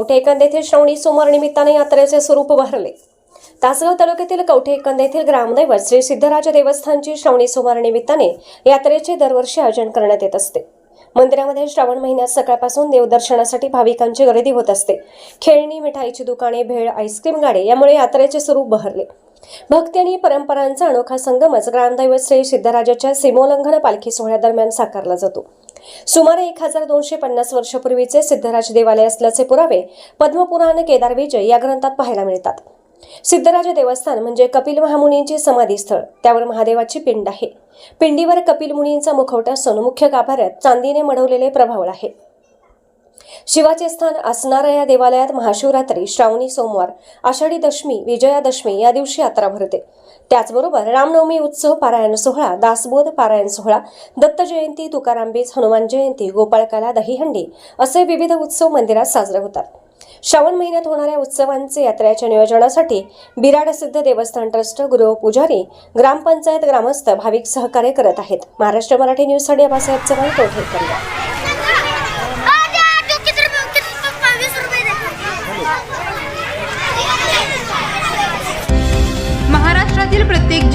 कवठे एकंद येथील श्रावणी सोमवार निमित्ताने यात्रेचे स्वरूप बहरले. तासगाव तालुक्यातील कवठे एकंद येथील ग्रामदैवत श्री सिद्धराज देवस्थानची श्रावणी सोमवार निमित्ताने यात्रेचे दरवर्षी आयोजन करण्यात येत असते. मंदिरामध्ये श्रावण महिन्यात सकाळपासून देवदर्शनासाठी भाविकांची गर्दी होत असते. खेळणी मिठाईची दुकाने भेळ आईस्क्रीम गाडे यामुळे यात्रेचे स्वरूप बहरले. भक्ती आणि परंपरांचा अनोखा संगमच ग्रामदैवत श्री सिद्धराजाच्या सीमोल्लंघन पालखी सोहळ्यादरम्यान साकारला जातो. सुमारे एक हजार दोनशे पन्नास वर्षापूर्वीचे सिद्धराज देवालय असल्याचे पुरावे पद्मपुराण केदार विजय या ग्रंथात पाहायला मिळतात. सिद्धराज देवस्थान म्हणजे कपिल महामुनींचे समाधीस्थळ. त्यावर महादेवाची पिंड आहे. पिंडीवर कपिल मुनींचा मुखवटा असून मुख्य गाभाऱ्यात चांदीने मढवलेले प्रभावळ आहे. शिवाचे स्थान असणाऱ्या या देवालयात महाशिवरात्री श्रावणी सोमवार आषाढी दशमी विजयादशमी या दिवशी यात्रा भरते. त्याचबरोबर रामनवमी उत्सव पारायण सोहळा दासबोध पारायण सोहळा दत्त जयंती तुकाराम बीज हनुमान जयंती गोपाळकाला दहीहंडी असे विविध उत्सव मंदिरात साजरे होतात. श्रावण महिन्यात होणाऱ्या उत्सवांचे यात्रेच्या नियोजनासाठी बिराड सिद्ध देवस्थान ट्रस्ट गुरु पुजारी ग्रामपंचायत ग्रामस्थ भाविक सहकार्य करत आहेत. महाराष्ट्र मराठी न्यूजसाठी आबासाहेब चव्हाण कोठे